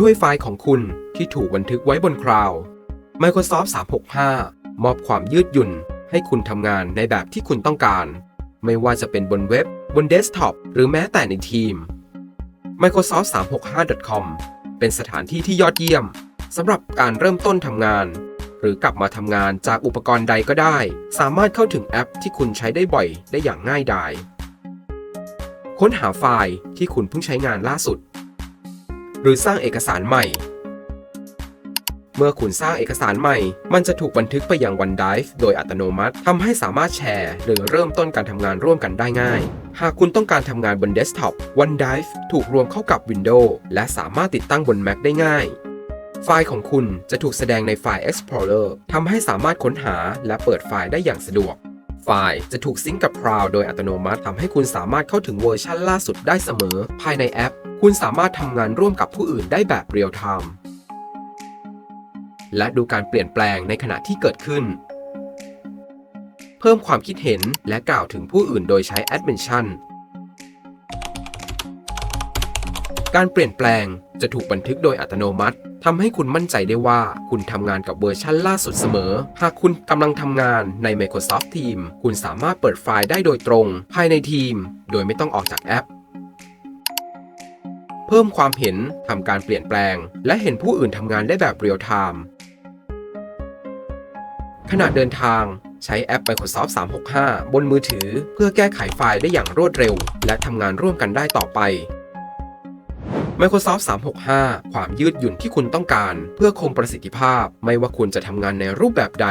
ด้วยไฟล์ของคุณที่ถูกบันทึกไว้บนคลาวด์ Microsoft 365 มอบความยืดหยุ่น ให้คุณทำงานในแบบที่คุณต้องการ ไม่ว่าจะเป็นบนเว็บ บนเดสก์ท็อป หรือแม้แต่ในทีม Microsoft 365.com เป็นสถานที่ที่ยอดเยี่ยมสำหรับการเริ่มต้นทำงาน หรือกลับมาทำงานจากอุปกรณ์ใดก็ได้ สามารถเข้าถึงแอปที่คุณใช้ได้บ่อยได้อย่างง่ายดาย ค้นหาไฟล์ที่คุณเพิ่งใช้งานล่าสุด หรือสร้างเอกสารใหม่ เมื่อคุณสร้างเอกสารใหม่ มันจะถูกบันทึกไปยัง OneDrive โดยอัตโนมัติทำให้สามารถแชร์ หรือเริ่มต้นการทำงานร่วมกันได้ง่าย หากคุณต้องการทำงานบนเดสก์ท็อป OneDrive ถูกรวมเข้ากับ Windows และสามารถติดตั้งบน Mac ได้ง่ายไฟล์ของคุณจะถูกแสดงในไฟล์ Explorer ทำให้สามารถค้นหาและเปิดไฟล์ได้อย่างสะดวก ไฟล์จะถูกซิงก์กับ Cloud โดยอัตโนมัติทำให้คุณสามารถเข้าถึงเวอร์ชันล่าสุดได้เสมอ ภายในแอป คุณสามารถทำงานร่วมกับผู้อื่นได้แบบเรียลไทม์และดูการเปลี่ยนแปลงในขณะที่เกิดขึ้น เพิ่มความคิดเห็นและกล่าวถึงผู้อื่นโดยใช้ Add Mention การเปลี่ยนแปลงจะถูกบันทึกโดยอัตโนมัติทำให้คุณมั่นใจได้ว่าคุณทำงานกับเวอร์ชันล่าสุดเสมอ หากคุณกำลังทำงานใน Microsoft Teams คุณสามารถเปิดไฟล์ได้โดยตรง ภายในทีม โดยไม่ต้องออกจากแอป เพิ่มความเห็นทำการเปลี่ยนแปลง และเห็นผู้อื่นทำงานได้แบบเรียลไทม์ขณะเดินทางใช้แอป Microsoft 365 บนมือถือ เพื่อแก้ไขไฟล์ได้อย่างรวดเร็ว และทำงานร่วมกันได้ต่อไป Microsoft 365 ความยืดหยุ่นที่คุณต้องการ เพื่อคงประสิทธิภาพ ไม่ว่าคุณจะทำงานในรูปแบบใด